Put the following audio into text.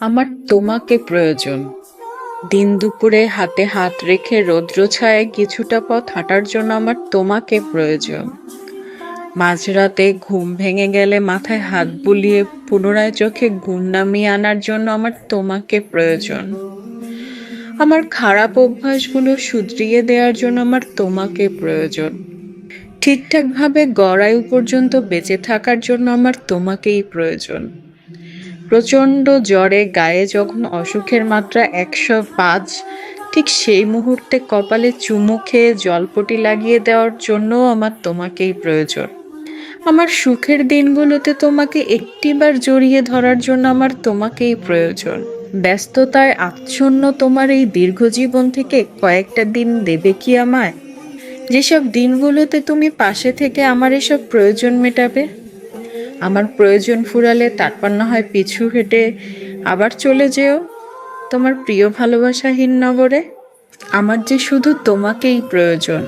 আমার তোমাকে প্রয়োজন। দিন দুপুরে হাতে হাত রেখে রৌদ্র ছায়ায় কিছুটা পথ হাঁটার জন্য আমার তোমাকে প্রয়োজন। মাঝরাতে ঘুম ভেঙে গেলে মাথায় হাত বুলিয়ে পুনরায় চোখে ঘুম নামিয়ে আনার জন্য আমার তোমাকে প্রয়োজন। আমার খারাপ অভ্যাসগুলো শুধরিয়ে দেওয়ার জন্য আমার তোমাকে প্রয়োজন। ঠিকঠাকভাবে গড়ায়ু পর্যন্ত বেঁচে থাকার জন্য আমার তোমাকেই প্রয়োজন। প্রচণ্ড জ্বরে গায়ে যখন অসুখের মাত্রা একশো পাঁচ, ঠিক সেই মুহূর্তে কপালে চুমু খেয়ে জলপটি লাগিয়ে দেওয়ার জন্যও আমার তোমাকেই প্রয়োজন। আমার সুখের দিনগুলোতে তোমাকে একটিবার জড়িয়ে ধরার জন্য আমার তোমাকেই প্রয়োজন। ব্যস্ততায় আচ্ছন্ন তোমার এই দীর্ঘ জীবন থেকে কয়েকটা দিন দেবে কি আমায়? যেসব দিনগুলোতে তুমি পাশে থেকে আমার এসব প্রয়োজন মেটাবে? আমার প্রয়োজন ফুরালে তারপর না হয় পিছু হেঁটে আবার চলে যেও। তোমার প্রিয় ভালোবাসাহীন নগরে, আমার যে শুধু তোমাকেই প্রয়োজন।